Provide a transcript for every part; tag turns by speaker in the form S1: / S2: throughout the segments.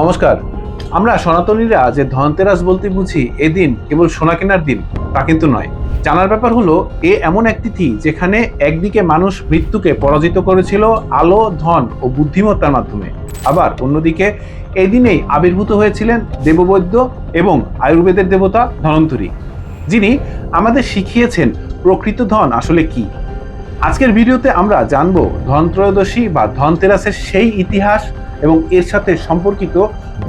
S1: নমস্কার। আমরা সনাতনীরা যে ধনতেরাস বলতে বুঝি এদিন কেবল সোনা কেনার দিন, তা কিন্তু নয়। জানার ব্যাপার হলো, এ এমন এক তিথি যেখানে একদিকে মানুষ মৃত্যুকে পরাজিত করেছিল আলো, ধন ও বুদ্ধিমত্তার মাধ্যমে। আবার অন্যদিকে এই দিনেই আবির্ভূত হয়েছিলেন দেববৈদ্য এবং আয়ুর্বেদের দেবতা ধনন্তরী, যিনি আমাদের শিখিয়েছেন প্রকৃত ধন আসলে কি। আজকের ভিডিওতে আমরা জানব ধনত্রয়োদশী বা ধনতেরাসের সেই ইতিহাস এবং এর সাথে সম্পর্কিত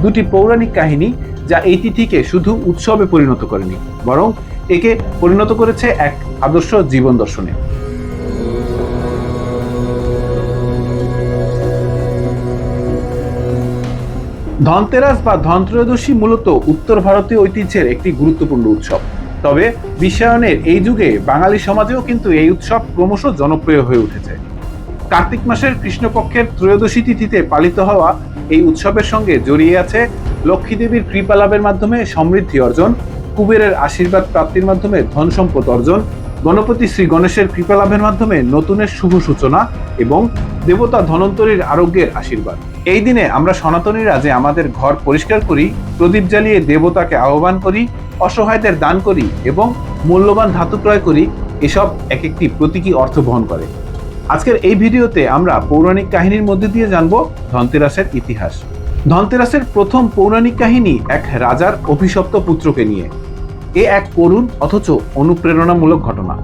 S1: দুটি পৌরাণিক কাহিনী যা এই তিথিকে শুধু উৎসবে পরিণত করেনি, বরং একে পরিণত করেছে এক আদর্শ জীবন দর্শনে। ধনতেরাস বা ধনত্রয়োদশী মূলত উত্তর ভারতীয় ঐতিহ্যের একটি গুরুত্বপূর্ণ উৎসব। তবে বিশ্বায়নের এই যুগে বাঙালি সমাজেও কিন্তু এই উৎসব ক্রমশ জনপ্রিয় হয়ে উঠেছে। কার্তিক মাসের কৃষ্ণপক্ষের ত্রয়োদশী তিথিতে পালিত হওয়া এই উৎসবের সঙ্গে জড়িয়ে আছে লক্ষ্মী দেবীর কৃপা লাভের মাধ্যমে সমৃদ্ধি অর্জন, কুবেরের আশীর্বাদ প্রাপ্তির মাধ্যমে ধন সম্পদ অর্জন, গণপতি শ্রী গণেশের কৃপা লাভের মাধ্যমে নতুনের শুভ সূচনা এবং দেবতা ধনন্তরীর আরোগ্যের আশীর্বাদ। এই দিনে আমরা সনাতনীরা যে আমাদের ঘর পরিষ্কার করি, প্রদীপ জ্বালিয়ে দেবতাকে আহ্বান করি, অসহায়দের দান করি এবং মূল্যবান ধাতু ক্রয় করি, এসব এক একটি প্রতীকী অর্থ বহন করে। আজকের এই ভিডিওতে আমরা পৌরাণিক কাহিনীর মধ্যে দিয়ে জানব ধনতেরাসের ইতিহাস। ধনতেরাসের প্রথম পৌরাণিক কাহিনী এক রাজার অভিশপ্ত পুত্রকে নিয়ে। এ এক করুণ অথচ অনুপ্রেরণামূলক ঘটনা।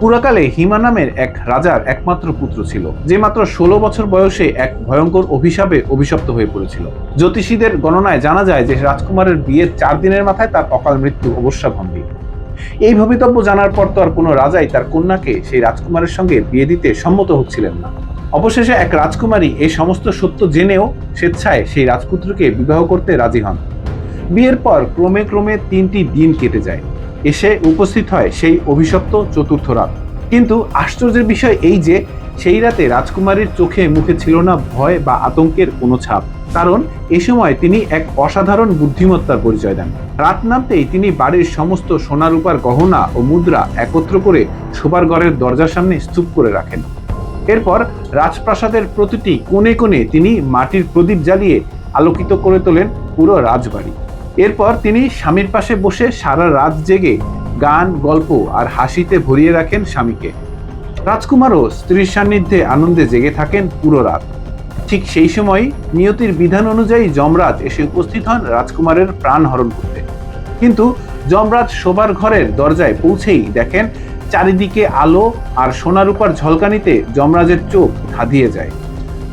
S1: পুরাকালে হিমা নামের এক রাজার একমাত্র পুত্র ছিল, যে মাত্র ষোলো বছর বয়সে এক ভয়ঙ্কর অভিশাপে অভিশপ্ত হয়ে পড়েছিল। জ্যোতিষীদের গণনায় জানা যায় যে রাজকুমারের বিয়ের চার দিনের মাথায় তার অকাল মৃত্যু অবশ্যাভম্বী এই ভবিতব্য জানার পর তো আর কোনো রাজাই তার কন্যাকে সেই রাজকুমারের সঙ্গে বিয়ে দিতে সম্মত হচ্ছিলেন না। অবশেষে এক রাজকুমারী এই সমস্ত সত্য জেনেও স্বেচ্ছায় সেই রাজপুত্রকে বিবাহ করতে রাজি হন। বিয়ের পর ক্রমে ক্রমে তিনটি দিন কেটে যায়। এসে উপস্থিত হয় সেই অভিশপ্ত চতুর্থ রাত। কিন্তু আশ্চর্যের বিষয় এই যে সেই রাতে রাজকুমারীর চোখে মুখে ছিল না ভয় বা আতঙ্কের কোনো ছাপ। কারণ এ সময় তিনি এক অসাধারণ বুদ্ধিমত্তার পরিচয় দেন। রাত নামতেই তিনি বাড়ির সমস্ত সোনা রূপার গহনা ও মুদ্রা একত্র করে শোবার ঘরের দরজার সামনে স্তূপ করে রাখেন। এরপর রাজপ্রাসাদের প্রতিটি কোণে কোণে তিনি মাটির প্রদীপ জ্বালিয়ে আলোকিত করে তোলেন পুরো রাজবাড়ি। এরপর তিনি স্বামীর পাশে বসে সারা রাত জেগে গান, গল্প আর হাসিতে ভরিয়ে রাখেন স্বামীকে। রাজকুমারও স্ত্রীর সান্নিধ্যে আনন্দে জেগে থাকেন পুরো রাত। ঠিক সেই সময় নিয়তির বিধান অনুযায়ী যমরাজ এসে উপস্থিত হন রাজকুমারের প্রাণ হরণ করতে। কিন্তু যমরাজ শোবার ঘরের দরজায় পৌঁছেই দেখেন চারিদিকে আলো আর সোনারূপার ঝলকানিতে যমরাজের চোখ ধাঁধিয়ে যায়।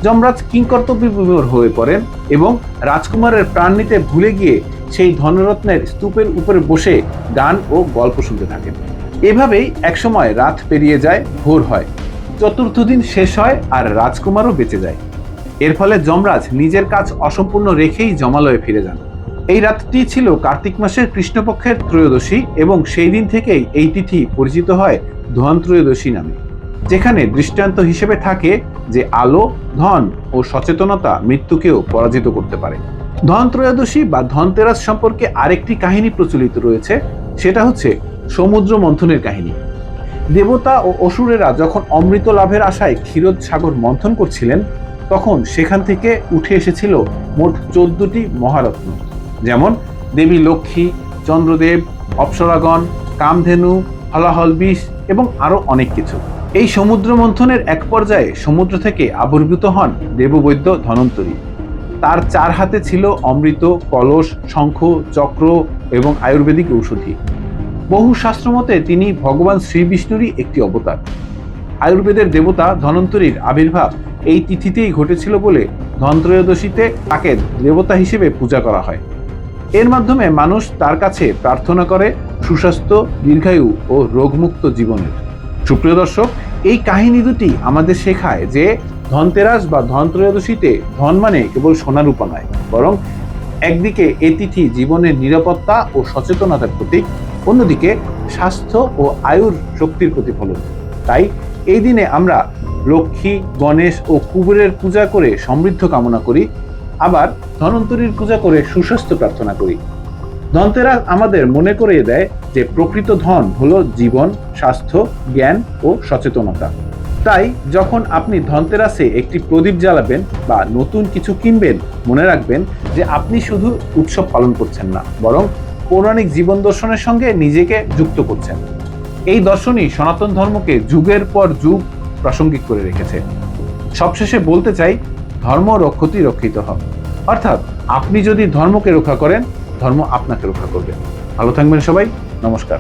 S1: যমরাজ কিংকর্তব্য বিভোর হয়ে পড়েন এবং রাজকুমারের প্রাণ নিতে ভুলে গিয়ে সেই ধনরত্নের স্তূপের উপরে বসে গান ও গল্প শুনতে থাকেন। এভাবেই একসময় রাত পেরিয়ে যায়, ভোর হয়। চতুর্থ দিন শেষ হয় আর রাজকুমারও বেঁচে যায়। এর ফলে যমরাজ নিজের কাজ অসম্পূর্ণ রেখেই জমালয়ে ফিরে যান। এই রাতটি ছিল কার্তিক মাসের কৃষ্ণপক্ষের ত্রয়োদশী এবং সেই দিন থেকেই এই তিথি পরিচিত হয় ধন ত্রয়োদশী নামে। যেখানে দৃষ্টান্ত হিসেবে থাকে যে আলো, ধন ও সচেতনতা মৃত্যুকেও পরাজিত করতে পারে। ধন ত্রয়োদশী বা ধনতেরাস সম্পর্কে আরেকটি কাহিনী প্রচলিত রয়েছে, সেটা হচ্ছে সমুদ্র মন্থনের কাহিনী। দেবতা ও অসুরেরা যখন অমৃত লাভের আশায় ক্ষীরোদ সাগর মন্থন করছিলেন, তখন সেখান থেকে উঠে এসেছিল মোট চোদ্দটি মহারত্ন। যেমন দেবী লক্ষ্মী, চন্দ্রদেব, অপ্সরাগণ, কামধেনু হলাহল বিষ এবং আরও অনেক কিছু। এই সমুদ্র মন্থনের এক পর্যায়ে সমুদ্র থেকে আবির্ভূত হন দেববৈদ্য ধনন্তরী। তার চার হাতে ছিল অমৃত, কলস, শঙ্খ, চক্র এবং আয়ুর্বেদিক ঔষধি। বহু শাস্ত্রমতে তিনি ভগবান শ্রী বিষ্ণুরই একটি অবতার। আয়ুর্বেদের দেবতা ধনন্তরীর আবির্ভাব এই তিথিতেই ঘটেছিল বলে ধনত্রয়োদশীতে তাকে দেবতা হিসেবে পূজা করা হয়। এর মাধ্যমে মানুষ তার কাছে প্রার্থনা করে সুস্বাস্থ্য, দীর্ঘায়ু ও রোগমুক্ত জীবনের। সুপ্রিয় দর্শক, এই কাহিনী দুটি আমাদের শেখায় যে ধনতেরাস বা ধনত্রয়োদশীতে ধন মানে কেবল সোনার রূপা নয়, বরং একদিকে এ তিথি জীবনের নিরাপত্তা ও সচেতনতার প্রতীক অন্যদিকে স্বাস্থ্য ও আয়ুর শক্তির প্রতিফলন। তাই এই দিনে আমরা লক্ষ্মী, গণেশ ও কুবেরের পূজা করে সমৃদ্ধ কামনা করি। আবার ধনন্তরীর পূজা করে সুস্বাস্থ্য প্রার্থনা করি। ধনতেরাস আমাদের মনে করিয়ে দেয় যে প্রকৃত ধন হলো জীবন, স্বাস্থ্য, জ্ঞান ও সচেতনতা। তাই যখন আপনি ধনতেরাসে একটি প্রদীপ জ্বালাবেন বা নতুন কিছু কিনবেন, মনে রাখবেন যে আপনি শুধু উৎসব পালন করছেন না, বরং পৌরাণিক জীবন দর্শনের সঙ্গে নিজেকে যুক্ত করছেন। এই দর্শনই সনাতন ধর্মকে যুগের পর যুগ প্রাসঙ্গিক করে রেখেছে। সবশেষে বলতে চাই, ধর্ম রক্ষতি রক্ষিত হন অর্থাৎ আপনি যদি ধর্মকে রক্ষা করেন, ধর্ম আপনাকে রক্ষা করবে। ভালো থাকবেন সবাই, নমস্কার।